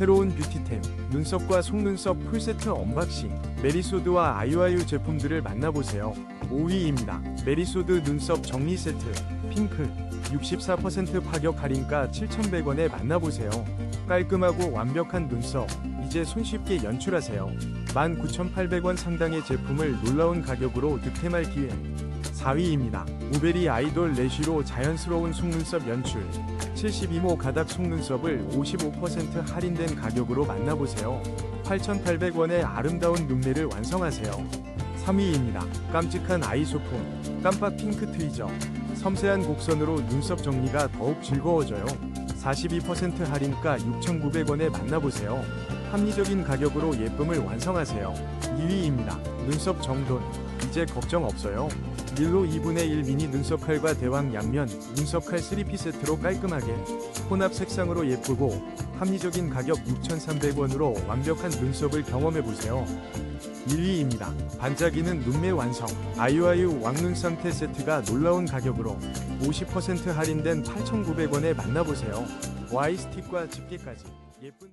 새로운 뷰티템, 눈썹과 속눈썹 풀세트 언박싱, 메리소드와 아유아유 제품들을 만나보세요. 5위입니다. 메리소드 눈썹 정리 세트, 핑크, 64% 파격 할인가 7,100원에 만나보세요. 깔끔하고 완벽한 눈썹, 이제 손쉽게 연출하세요. 19,800원 상당의 제품을 놀라운 가격으로 득템할 기회. 4위입니다. 우베리 아이돌 레쉬로 자연스러운 속눈썹 연출. 72모 가닥 속눈썹을 55% 할인된 가격으로 만나보세요. 8,800원의 아름다운 눈매를 완성하세요. 3위입니다. 깜찍한 아이 소품, 깜빡 핑크 트위저. 섬세한 곡선으로 눈썹 정리가 더욱 즐거워져요. 42% 할인가 6,900원에 만나보세요. 합리적인 가격으로 예쁨을 완성하세요. 2위입니다. 눈썹 정돈. 이제 걱정 없어요. 밀로 2분의 1 미니 눈썹 칼과 대왕 양면 눈썹 칼 3피 세트로 깔끔하게 혼합 색상으로 예쁘고 합리적인 가격 6,300원으로 완벽한 눈썹을 경험해 보세요. 1위입니다. 반짝이는 눈매 완성. 아유아유 왕눈 상태 세트가 놀라운 가격으로 50% 할인된 8,900원에 만나보세요. 와이 스틱과 집게까지 예쁜